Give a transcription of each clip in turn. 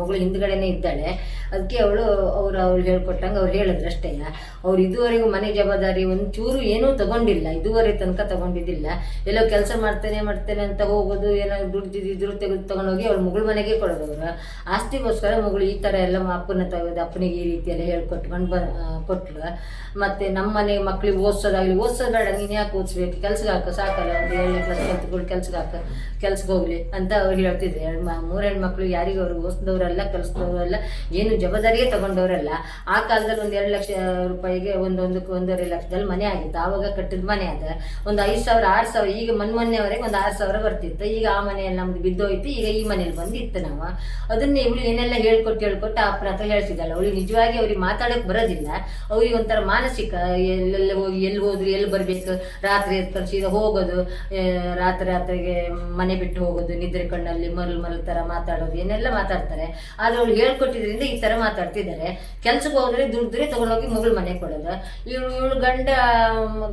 ಮಗಳು ಹಿಂದ್ಗಡೆನೆ ಇದ್ದಾಳೆ. ಅದಕ್ಕೆ ಅವಳು, ಅವ್ರು ಅವ್ಳು ಹೇಳ್ಕೊಟ್ಟಂಗೆ ಅವ್ರು ಹೇಳಿದ್ರು ಅಷ್ಟೇ. ಅವ್ರು ಇದುವರೆಗೂ ಮನೆ ಜವಾಬ್ದಾರಿ ಒಂಚೂರು ಏನೂ ತಗೊಂಡಿಲ್ಲ, ಇದುವರೆ ತನಕ ತಗೊಂಡಿದ್ದಿಲ್ಲ. ಎಲ್ಲೋ ಕೆಲಸ ಮಾಡ್ತೇನೆ ಮಾಡ್ತೇನೆ ಅಂತ ಹೋಗೋದು, ಏನೋ ದುಡ್ದಿದ್ರು ತೆಗೆದು ತಗೊಂಡೋಗಿ ಅವ್ಳು ಮಗಳು ಮನೆಗೆ ಕೊಡೋದು ಅವರು ಆಸ್ತಿಗೋಸ್ಕರ ಮಗಳು ಈ ಥರ ಎಲ್ಲ ಅಪ್ಪನ ತೆಗೆದು, ಅಪ್ಪನಿಗೆ ಈ ರೀತಿ ಎಲ್ಲ ಹೇಳ್ಕೊಟ್ಕೊಂಡು ಬ ಕೊಟ್ಲು. ಮತ್ತೆ ನಮ್ಮ ಮನೆ ಮಕ್ಳಿಗೆ ಓದಿಸೋದಾಗಲಿ, ಓದಿಸೋದು ಬೇಡ, ನೀನು ಯಾಕೆ ಓದಿಸ್ಬೇಕು? ಕೆಲ್ಸಕ್ಕೆ ಹಾಕು, ಸಾಕಲ್ಲ, ಒಂದು ಏಳನೇ ಕ್ಲಾಸ್ ಕಲ್ತ್ಕೊಂಡು ಕೆಲ್ಸಕ್ಕೆ ಹಾಕು, ಕೆಲ್ಸಕ್ಕೆ ಹೋಗ್ಲಿ ಅಂತ ಅವ್ರು ಹೇಳ್ತಿದ್ರು. ಮೂರು ಹೆಣ್ಮಕ್ಳು ಯಾರಿಗೂ ಅವ್ರು ಓದಿಸಿದವರಲ್ಲ, ಕಲಿಸಿದವರಲ್ಲ, ಏನು ಜವಾಬ್ದಾರಿಯೇ ತಗೊಂಡವರಲ್ಲ. ಆ ಕಾಲದಲ್ಲಿ ಒಂದು ಎರಡು ಲಕ್ಷ ರೂಪಾಯಿಗೆ ಒಂದೊಂದಕ್ಕೆ ಒಂದೂವರೆ ಲಕ್ಷದಲ್ಲಿ ಮನೆ ಆಗಿತ್ತು. ಆವಾಗ ಕಟ್ಟಿದ ಮನೆ ಅದ. ಒಂದು ಐದು ಸಾವಿರ, ಆರು ಸಾವಿರ, ಈಗ ಮೊನ್ನೆ ಮೊನ್ನೆವರೆಗೆ ಒಂದು ಆರು ಸಾವಿರ ಬರ್ತಿತ್ತು. ಈಗ ಆ ಮನೆಯಲ್ಲಿ ನಮ್ದು ಬಿದ್ದೋಯ್ತು. ಈಗ ಈ ಮನೇಲಿ ಬಂದಿತ್ತು ನಾವು. ಅದನ್ನ ಇವಳು ಏನೆಲ್ಲ ಹೇಳ್ಕೊಟ್ಟು ಹೇಳ್ಕೊಟ್ಟು ಅಪ್ಪನ ಹತ್ರ ಹೇಳ್ತಿದ್ದಲ್ಲ. ಅವಳು ನಿಜವಾಗಿ ಅವ್ರಿಗೆ ಮಾತಾಡೋಕೆ ಬರೋದಿಲ್ಲ. ಅವ್ರಿಗೆ ಒಂಥರ ಮಾನಸಿಕ, ಎಲ್ಲೆಲ್ಲ ಹೋಗಿ, ಎಲ್ಲಿ ಹೋದ್ರಿ ಎಲ್ಲಿ ಬರ್ಬೇಕು? ರಾತ್ರಿ ಸೀದಾ ಹೋಗೋದು. ರಾತ್ರಿ ರಾತ್ರಿಗೆ ಮನೆ ಬಿಟ್ಟು ಹೋಗೋದು, ನಿದ್ರೆ ಕಣ್ಣಲ್ಲಿ ಮರಳು ಮರಳು ಥರ ಮಾತಾಡೋದು, ಏನೆಲ್ಲ ಮಾತಾಡ್ತಾರೆ. ಆದ್ರೆ ಅವ್ಳು ಹೇಳ್ಕೊಟ್ಟಿದ್ರಿಂದ ಈ ಥರ ಮಾತಾಡ್ತಿದ್ದಾರೆ. ಕೆಲ್ಸಕ್ಕೆ ಹೋದ್ರೆ ದುಡ್ದ್ರೆ ತಗೊಂಡೋಗಿ ಮಗಳು ಮನೆ ಕೊಡೋದು. ಇವ್ಳು ಇವಳು ಗಂಡ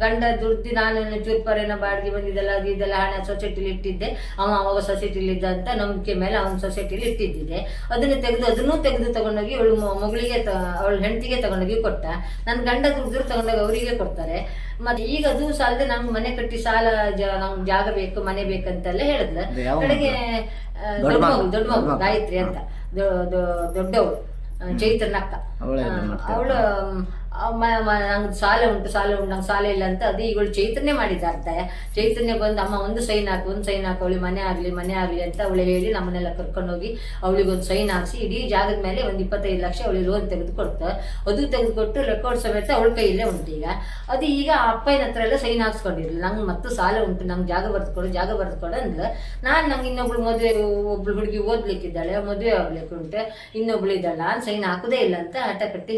ಗಂಡ ದುಡ್ದು ನಾನು ಚೂರ್ಪರೇನ ಬಾಡಿಗೆ ಬಂದಿದ್ದೆಲ್ಲ ಅದು ಇದೆಲ್ಲ ಹಣ ಸೊಸೈಟಿಲಿ ಇಟ್ಟಿದ್ದೆ. ಅವ ಅವಾಗ ಸೊಸೈಟಿಲಿ ಇದ್ದ ಅಂತ ನಂಬಿಕೆ ಮೇಲೆ ಅವನ ಸೊಸೈಟಿಲಿ ಇಟ್ಟಿದ್ದಿದೆ. ಅದನ್ನ ತೆಗೆದು ಅದನ್ನೂ ತೆಗೆದು ತಗೊಂಡೋಗಿ ಇವಳು ಮಗಳಿಗೆ ಅವಳ ಹೆಂಡತಿಗೆ ತಗೊಂಡೋಗಿ ಕೊಟ್ಟ. ನನ್ನ ಗಂಡ ದುಡ್ದ್ರು ತಗೊಂಡೋಗಿ ಅವರಿಗೆ ಕೊಡ್ತಾರೆ. ಮತ್ತೆ ಈಗ ಅದು ಸಾಲದೆ ನಮ್ಗೆ ಮನೆ ಕಟ್ಟಿ ಸಾಲ ನಮ್ಗೆ ಜಾಗ ಬೇಕು ಮನೆ ಬೇಕಂತೆಲ್ಲ ಹೇಳಿದ್ಲು. ಕಡೆಗೆ ದೊಡ್ಡ ಮಗು. ಗಾಯತ್ರಿ ಅಂತ. ದೊಡ್ಡವಳು. ಆ, ಚೈತ್ರನ ಅಕ್ಕ ಅವಳೇ ಇದು ಮಾಡ್ತಾಳೆ. ಅವಳು ನಂಗೆ ಸಾಲ ಉಂಟು ಸಾಲ ಉಂಟು, ನಂಗೆ ಸಾಲ ಇಲ್ಲ ಅಂತ ಅದು ಇವಳು ಚೈತನ್ಯ ಮಾಡಿದ್ದಾರ್ತೆ. ಚೈತನ್ಯ ಬಂದು, ಅಮ್ಮ ಒಂದು ಸೈನ್ ಹಾಕು, ಒಂದು ಸೈನ್ ಹಾಕು ಅವಳಿ ಮನೆ ಆಗಲಿ ಮನೆ ಆಗಲಿ ಅಂತ ಅವಳು ಹೇಳಿ ನಮ್ಮನ್ನೆಲ್ಲ ಕರ್ಕೊಂಡೋಗಿ ಅವಳಿಗೆ ಒಂದು ಸೈನ್ ಹಾಕಿಸಿ, ಇಡೀ ಜಾಗದ ಮೇಲೆ ಒಂದು ಇಪ್ಪತ್ತೈದು ಲಕ್ಷ ಅವಳಿಗೆ ಲೋನ್ ತೆಗೆದುಕೊಡ್ತಾ. ಅದು ತೆಗೆದುಕೊಟ್ಟು ರೆಕಾರ್ಡ್ ಸಮೇತ ಅವಳ ಕೈಯಲ್ಲೇ ಉಂಟು ಈಗ. ಅದು ಈಗ ಅಪ್ಪನ ಹತ್ರ ಎಲ್ಲ ಸೈನ್ ಹಾಕ್ಸ್ಕೊಂಡಿರ್ಲಿಲ್ಲ. ನಂಗೆ ಮತ್ತು ಸಾಲ ಉಂಟು, ನಂಗೆ ಜಾಗ ಬರೆದುಕೊಡು ಜಾಗ ಬರೆದುಕೊಡು ಅಂದ್ಲು. ನಾನು ನಂಗೆ ಇನ್ನೊಬ್ಳು ಮದುವೆ, ಒಬ್ಳು ಹುಡುಗಿ ಓದ್ಲಿಕ್ಕಿದ್ದಾಳೆ, ಮದುವೆ ಆಗ್ಲಿಕ್ಕೆ ಉಂಟು ಇನ್ನೊಬ್ಳು ಇದ್ದಾಳೆ, ನಾನು ಸೈನ್ ಹಾಕೋದೇ ಇಲ್ಲ ಅಂತ ಹಠ ಕಟ್ಟಿ